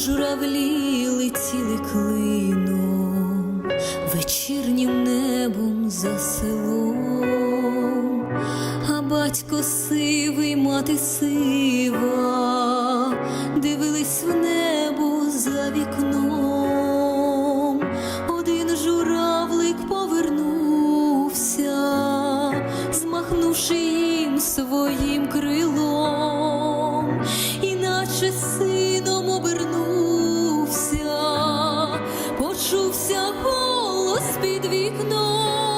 журавлі летіли клином, вечірнім небом за селом, а батько сивий, мати сива, під вікном.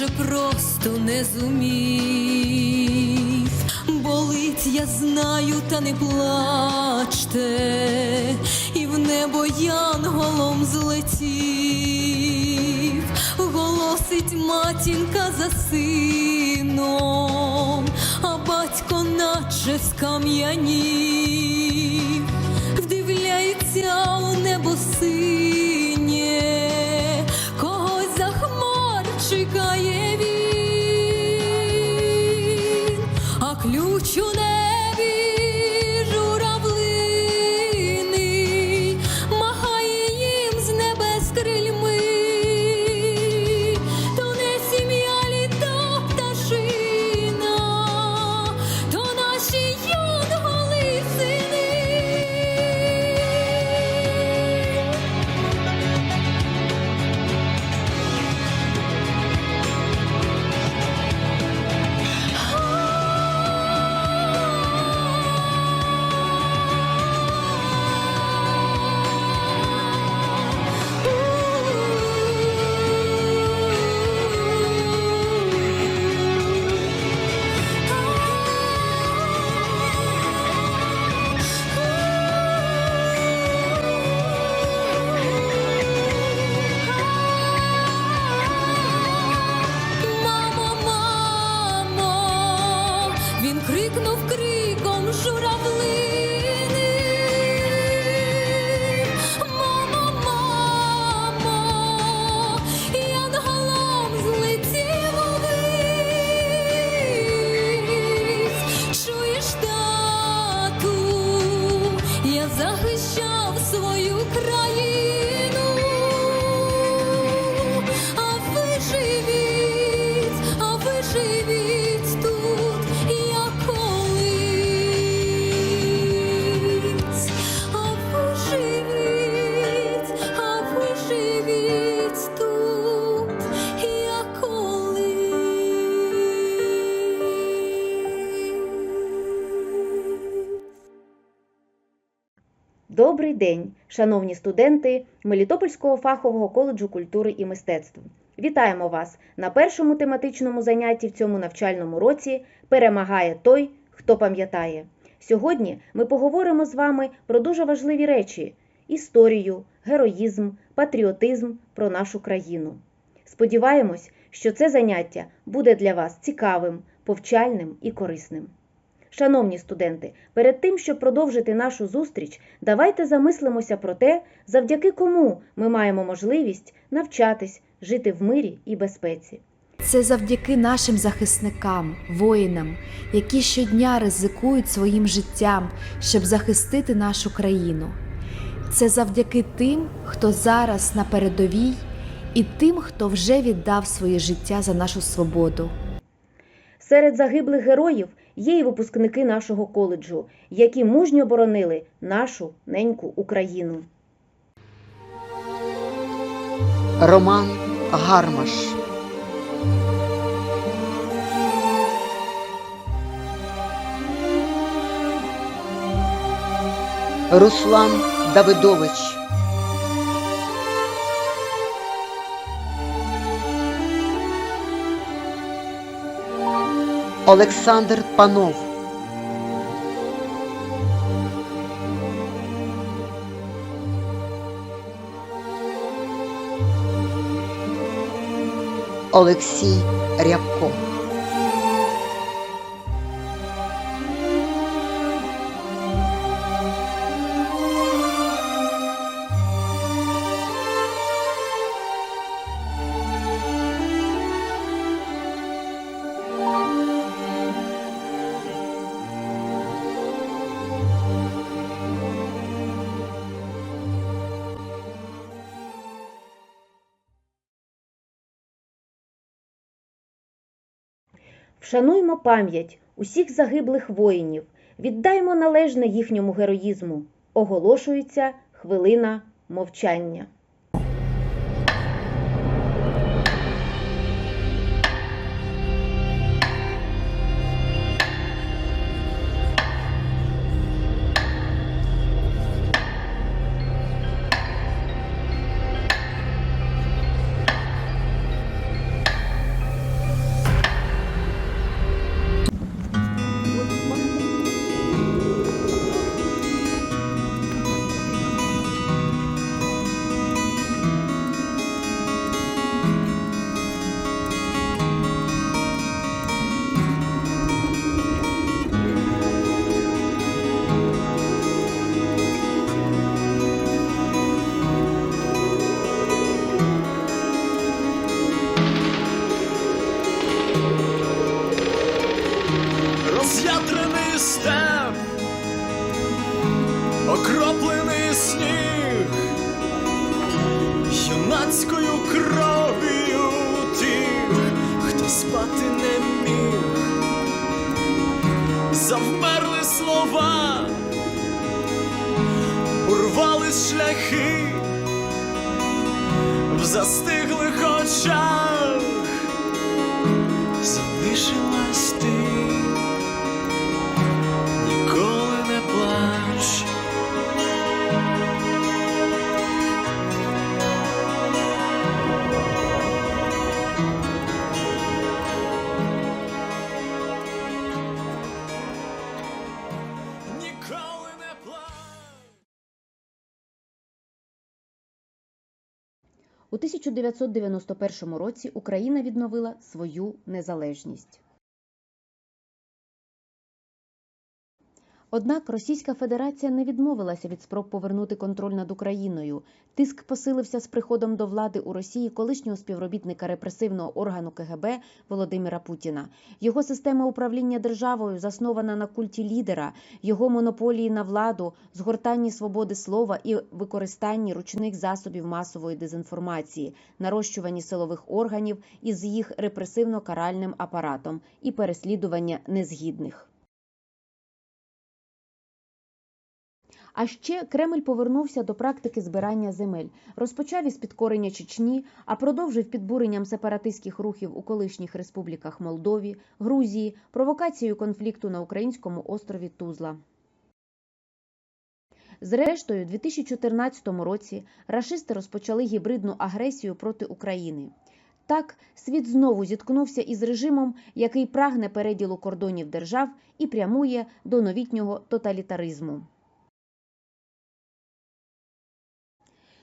Інакше просто не зумів. Болить, я знаю, та не плачте, і в небо янголом злетів, голосить матінка за сином, а батько наче скам'янів. Вдивляється у небо синє, я день, шановні студенти Мелітопольського фахового коледжу культури і мистецтв. Вітаємо вас на першому тематичному занятті в цьому навчальному році Перемагає той, хто пам'ятає. Сьогодні ми поговоримо з вами про дуже важливі речі: історію, героїзм, патріотизм про нашу країну. Сподіваємось, що це заняття буде для вас цікавим, повчальним і корисним. Шановні студенти, перед тим, щоб продовжити нашу зустріч, давайте замислимося про те, завдяки кому ми маємо можливість навчатись, жити в мирі і безпеці. Це завдяки нашим захисникам, воїнам, які щодня ризикують своїм життям, щоб захистити нашу країну. Це завдяки тим, хто зараз на передовій, і тим, хто вже віддав своє життя за нашу свободу. Серед загиблих героїв є і випускники нашого коледжу, які мужньо боронили нашу неньку Україну. Роман Гармаш. Руслан Давидович, Олександр Панов, Олексій Рябко. Вшануймо пам'ять усіх загиблих воїнів, віддаймо належне їхньому героїзму. Оголошується хвилина мовчання. У 1991 році Україна відновила свою незалежність. Однак Російська Федерація не відмовилася від спроб повернути контроль над Україною. Тиск посилився з приходом до влади у Росії колишнього співробітника репресивного органу КГБ Володимира Путіна. Його система управління державою заснована на культі лідера, його монополії на владу, згортанні свободи слова і використанні ручних засобів масової дезінформації, нарощуванні силових органів із їх репресивно-каральним апаратом і переслідування незгідних. А ще Кремль повернувся до практики збирання земель, розпочав із підкорення Чечні, а продовжив підбуренням сепаратистських рухів у колишніх республіках Молдові, Грузії, провокацією конфлікту на українському острові Тузла. Зрештою, у 2014 році рашисти розпочали гібридну агресію проти України. Так, світ знову зіткнувся із режимом, який прагне переділу кордонів держав і прямує до новітнього тоталітаризму.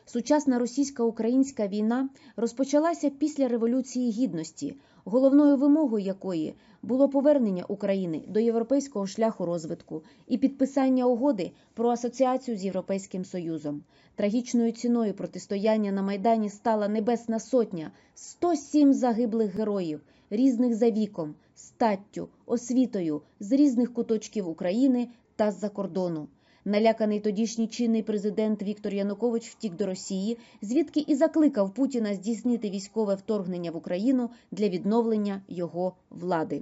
Сучасна російсько-українська війна розпочалася після Революції Гідності, головною вимогою якої було повернення України до європейського шляху розвитку і підписання угоди про асоціацію з Європейським Союзом. Трагічною ціною протистояння на Майдані стала Небесна Сотня 107 загиблих героїв, різних за віком, статтю, освітою з різних куточків України та з-за кордону. Наляканий тодішній чинний президент Віктор Янукович втік до Росії, звідки і закликав Путіна здійснити військове вторгнення в Україну для відновлення його влади.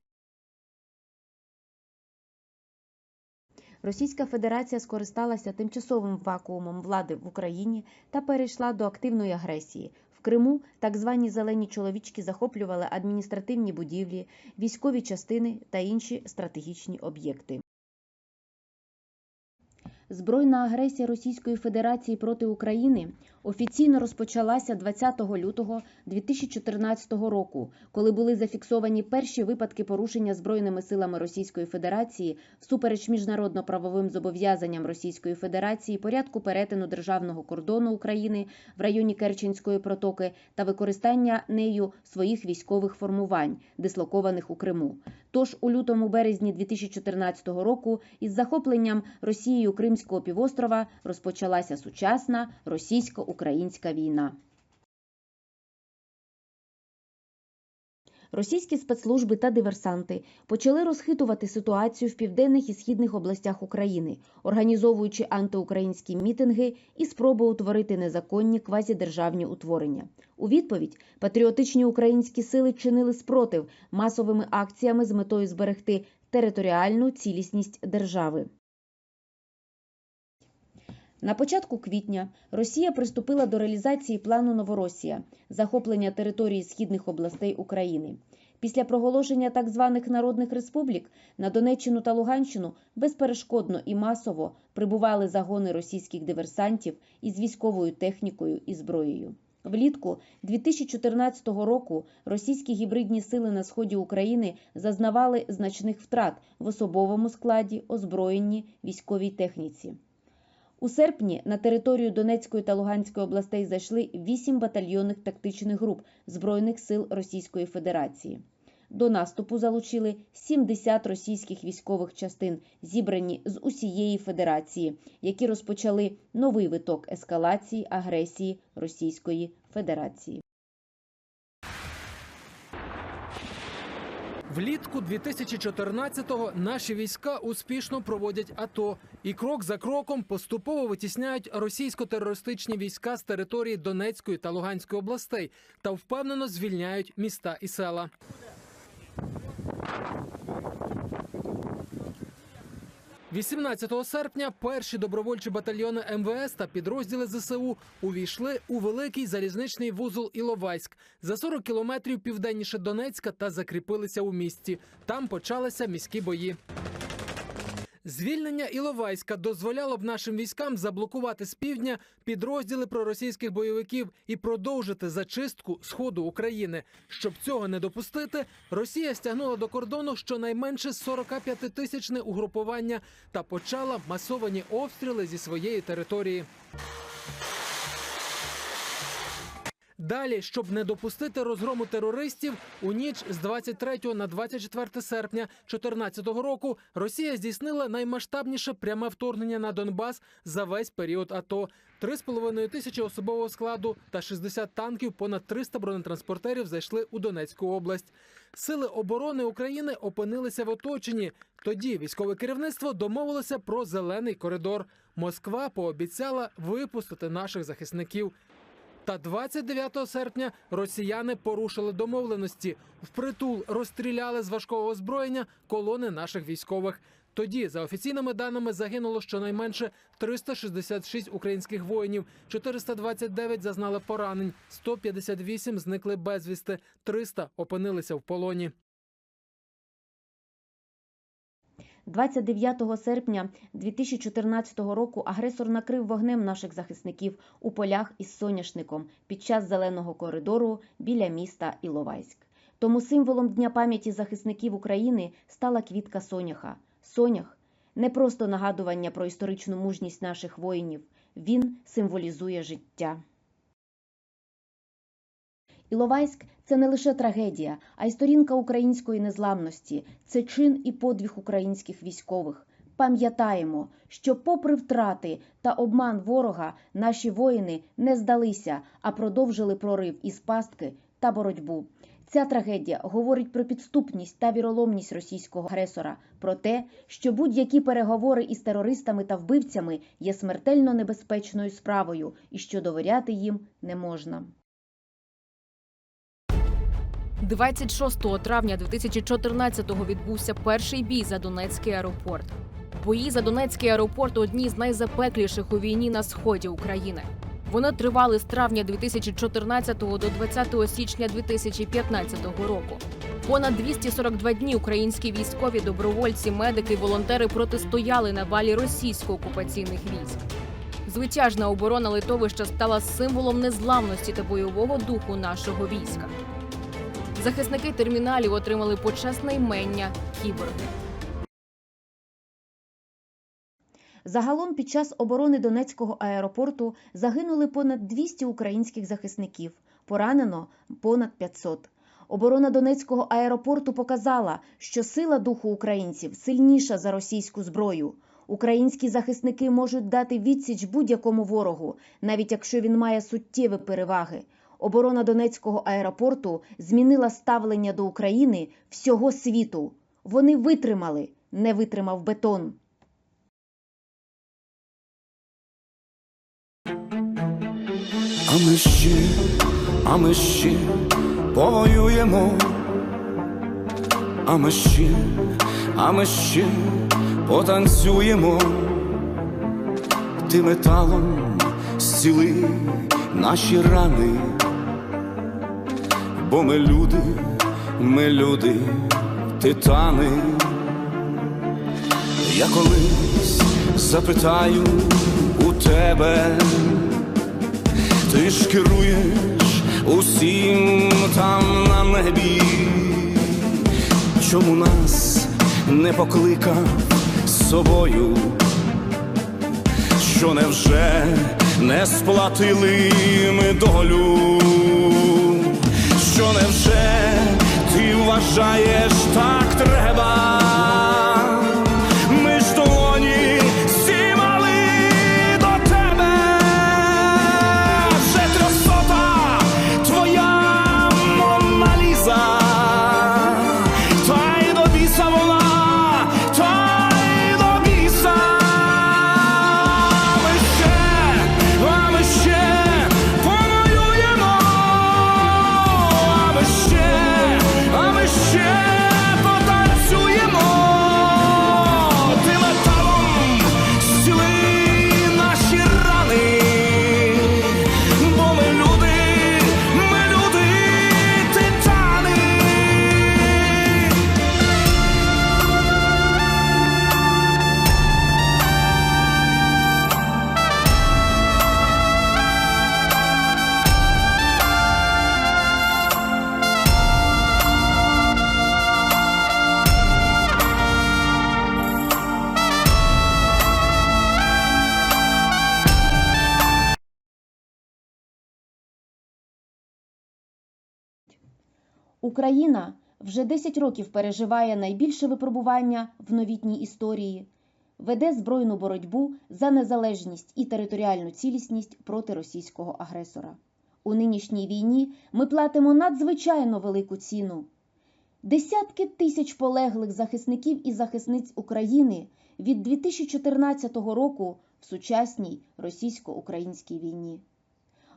Російська Федерація скористалася тимчасовим вакуумом влади в Україні та перейшла до активної агресії. В Криму так звані зелені чоловічки захоплювали адміністративні будівлі, військові частини та інші стратегічні об'єкти. Збройна агресія Російської Федерації проти України офіційно розпочалася 20 лютого 2014 року, коли були зафіксовані перші випадки порушення збройними силами Російської Федерації всупереч міжнародно-правовим зобов'язанням Російської Федерації порядку перетину державного кордону України в районі Керченської протоки та використання нею своїх військових формувань, дислокованих у Криму. Тож у лютому березні 2014 року із захопленням Росією Кримського півострова розпочалася сучасна російсько-українська війна. Російські спецслужби та диверсанти почали розхитувати ситуацію в південних і східних областях України, організовуючи антиукраїнські мітинги і спроби утворити незаконні квазідержавні утворення. У відповідь патріотичні українські сили чинили спротив масовими акціями з метою зберегти територіальну цілісність держави. На початку квітня Росія приступила до реалізації плану Новоросія захоплення території східних областей України. Після проголошення так званих народних республік на Донеччину та Луганщину безперешкодно і масово прибували загони російських диверсантів із військовою технікою і зброєю. Влітку 2014 року російські гібридні сили на сході України зазнавали значних втрат в особовому складі, озброєнні, військовій техніці. У серпні на територію Донецької та Луганської областей зайшли 8 батальйонних тактичних груп Збройних сил Російської Федерації. До наступу залучили 70 російських військових частин, зібрані з усієї федерації, які розпочали новий виток ескалації агресії Російської Федерації. Влітку 2014-го наші війська успішно проводять АТО і крок за кроком поступово витісняють російсько-терористичні війська з території Донецької та Луганської областей та впевнено звільняють міста і села. – 18 серпня перші добровольчі батальйони МВС та підрозділи ЗСУ увійшли у великий залізничний вузол Іловайськ за 40 кілометрів південніше Донецька та закріпилися у місті. Там почалися міські бої. Звільнення Іловайська дозволяло б нашим військам заблокувати з півдня підрозділи проросійських бойовиків і продовжити зачистку сходу України. Щоб цього не допустити, Росія стягнула до кордону щонайменше 45-тисячне угрупування та почала масовані обстріли зі своєї території. Далі, щоб не допустити розгрому терористів, у ніч з 23 на 24 серпня 2014 року Росія здійснила наймасштабніше пряме вторгнення на Донбас за весь період АТО. 3,5 тисячі особового складу та 60 танків, понад 300 бронетранспортерів зайшли у Донецьку область. Сили оборони України опинилися в оточенні. Тоді військове керівництво домовилося про зелений коридор. Москва пообіцяла випустити наших захисників. Та 29 серпня росіяни порушили домовленості. Впритул розстріляли з важкого озброєння колони наших військових. Тоді, за офіційними даними, загинуло щонайменше 366 українських воїнів, 429 зазнали поранень, 158 зникли безвісти, 300 опинилися в полоні. 29 серпня 2014 року агресор накрив вогнем наших захисників у полях із соняшником під час зеленого коридору біля міста Іловайськ. Тому символом Дня пам'яті захисників України стала квітка соняха. Сонях не просто нагадування про історичну мужність наших воїнів, він символізує життя. Іловайськ це не лише трагедія, а й сторінка української незламності, це чин і подвиг українських військових. Пам'ятаємо, що, попри втрати та обман ворога, наші воїни не здалися, а продовжили прорив із пастки та боротьбу. Ця трагедія говорить про підступність та віроломність російського агресора, про те, що будь-які переговори із терористами та вбивцями є смертельно небезпечною справою і що довіряти їм не можна. 26 травня 2014-го відбувся перший бій за Донецький аеропорт. Бої за Донецький аеропорт одні з найзапекліших у війні на сході України. Вони тривали з травня 2014 до 20 січня 2015 року. Понад 242 дні українські військові, добровольці, медики, волонтери протистояли на валі російсько-окупаційних військ. Звитяжна оборона литовища стала символом незламності та бойового духу нашого війська. Захисники терміналів отримали почесне імення кіборги. Загалом під час оборони Донецького аеропорту загинули понад 200 українських захисників, поранено понад 500. Оборона Донецького аеропорту показала, що сила духу українців сильніша за російську зброю. Українські захисники можуть дати відсіч будь-якому ворогу, навіть якщо він має суттєві переваги. Оборона Донецького аеропорту змінила ставлення до України всього світу. Вони витримали, не витримав бетон. А ми ще, а ми ще повоюємо, а ми ще, а ми ще потанцюємо, ти металом зціли наші рани, бо ми люди, ми люди, титани. Я колись запитаю у тебе. Ти ж керуєш усім там на небі, чому нас не покликав з собою, що невже не сплатили ми долю, що невже ти вважаєш так треба? Україна вже 10 років переживає найбільше випробування в новітній історії, веде збройну боротьбу за незалежність і територіальну цілісність проти російського агресора. У нинішній війні ми платимо надзвичайно велику ціну. Десятки тисяч полеглих захисників і захисниць України від 2014 року в сучасній російсько-українській війні.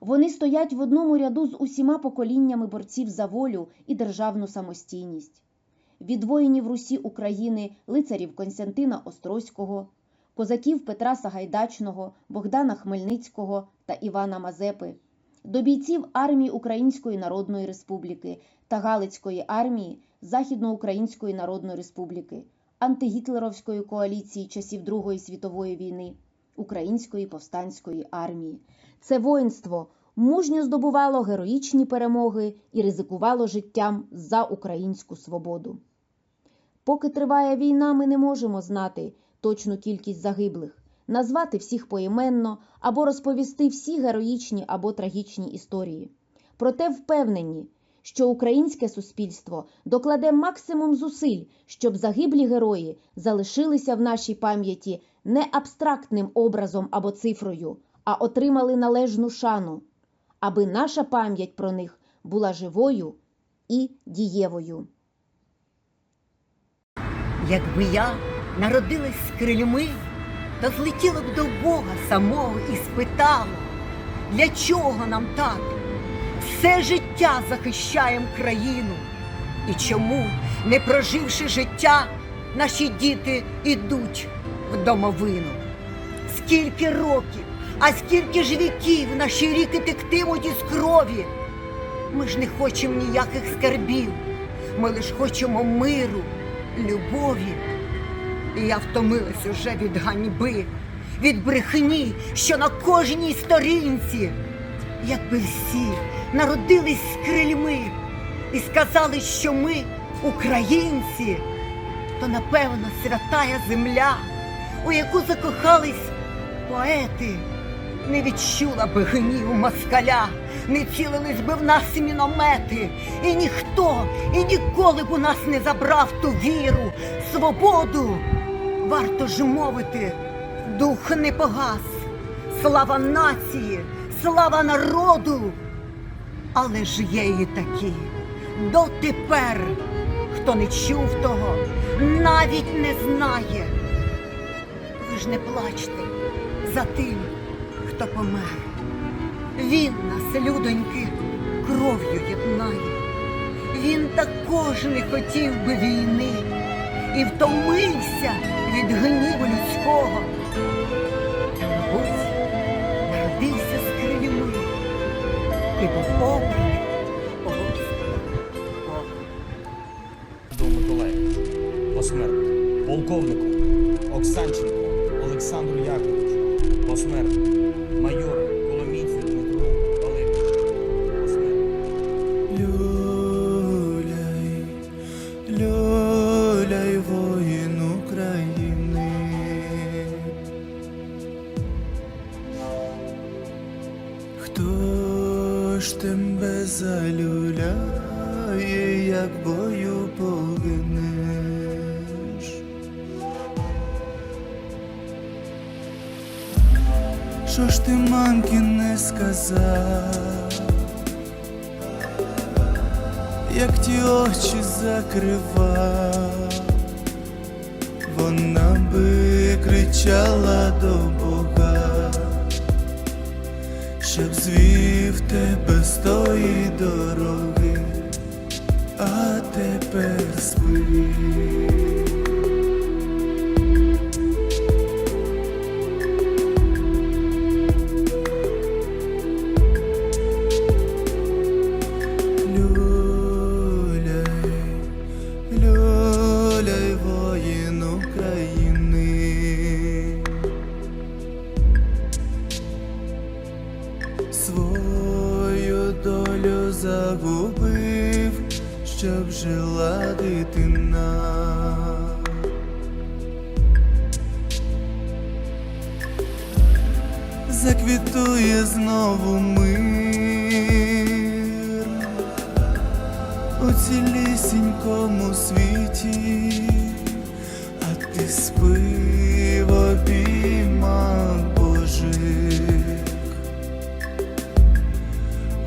Вони стоять в одному ряду з усіма поколіннями борців за волю і державну самостійність. Від воїнів Русі України, лицарів Константина Острозького, козаків Петра Сагайдачного, Богдана Хмельницького та Івана Мазепи, до бійців армії Української Народної Республіки та Галицької армії Західноукраїнської Народної Республіки, антигітлеровської коаліції часів Другої світової війни, Української повстанської армії. Це воїнство мужньо здобувало героїчні перемоги і ризикувало життям за українську свободу. Поки триває війна, ми не можемо знати точну кількість загиблих, назвати всіх поіменно або розповісти всі героїчні або трагічні історії. Проте впевнені, що українське суспільство докладе максимум зусиль, щоб загиблі герої залишилися в нашій пам'яті не абстрактним образом або цифрою, а отримали належну шану, аби наша пам'ять про них була живою і дієвою. Якби я народилась з крильми, то злетіла б до Бога самого і спитала, для чого нам так? Все життя захищаєм країну. І чому, не проживши життя, наші діти ідуть в домовину? Скільки років, а скільки ж віків наші ріки тектимуть із крові? Ми ж не хочемо ніяких скарбів. Ми лиш хочемо миру, любові. І я втомилась уже від ганьби, від брехні, що на кожній сторінці. Якби всі народились з крильми і сказали, що ми українці, то напевно святая земля, у яку закохались поети, не відчула би гніву москаля, не цілились би в нас міномети, і ніхто і ніколи б у нас не забрав ту віру, свободу. Варто ж мовити, дух не погас, слава нації, слава народу. Але ж є і такі дотепер, хто не чув того, навіть не знає. Ви ж не плачте за тим, хто помер. Він нас, людоньки, кров'ю єднає. Він також не хотів би війни і втомився від гніву людського. Посмертно. Полковнику Оксанченку Олександру Яковичу. Посмертно. Не як ті очі закривав, вона би кричала до Бога, щоб звів тебе з тої дороги, а тепер спи. Заквітує знову мир у цілісінькому світі, а ти спи в обіймах Божих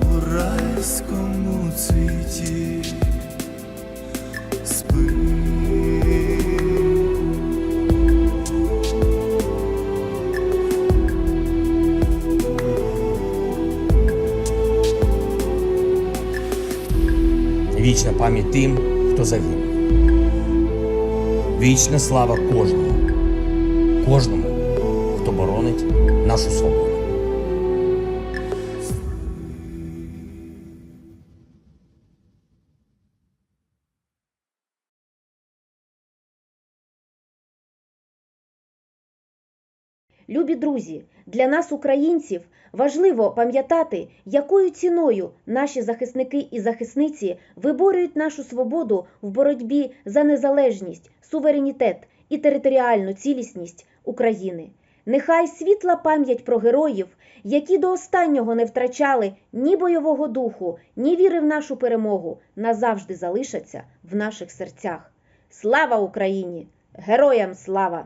у райському цвіті. Вічна пам'ять тим, хто загинув. Вічна слава кожному, кожному, хто боронить нашу свободу. Любі друзі, для нас, українців, важливо пам'ятати, якою ціною наші захисники і захисниці виборюють нашу свободу в боротьбі за незалежність, суверенітет і територіальну цілісність України. Нехай світла пам'ять про героїв, які до останнього не втрачали ні бойового духу, ні віри в нашу перемогу, назавжди залишаться в наших серцях. Слава Україні! Героям слава!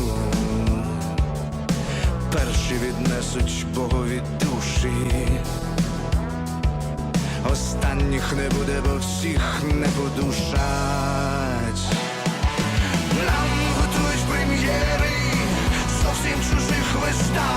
перші віднесуть богові душі, останніх не буде, бо всіх не подушать. Нам готують прем'єри зовсім чужих вистав.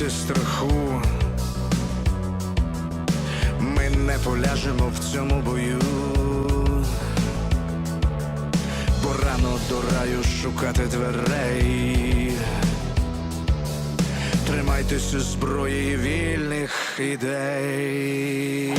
світі страху, ми не поляжемо в цьому бою, бо рано до раю шукати дверей, тримайтеся зброї вільних ідей.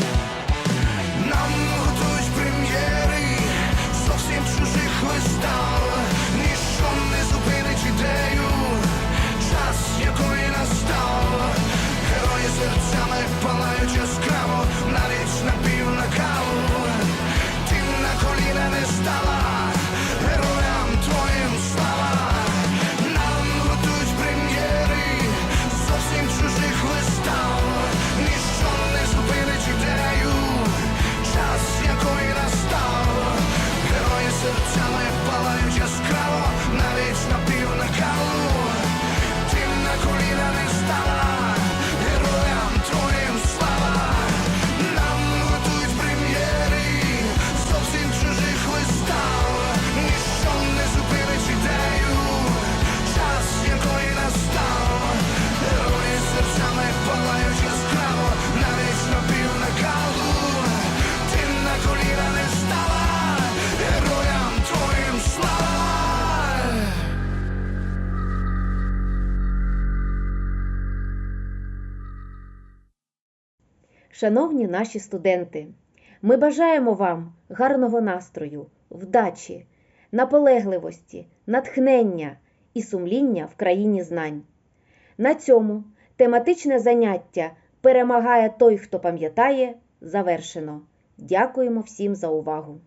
Шановні наші студенти, ми бажаємо вам гарного настрою, вдачі, наполегливості, натхнення і сумління в країні знань. На цьому тематичне заняття перемагає той, хто пам'ятає, завершено. Дякуємо всім за увагу!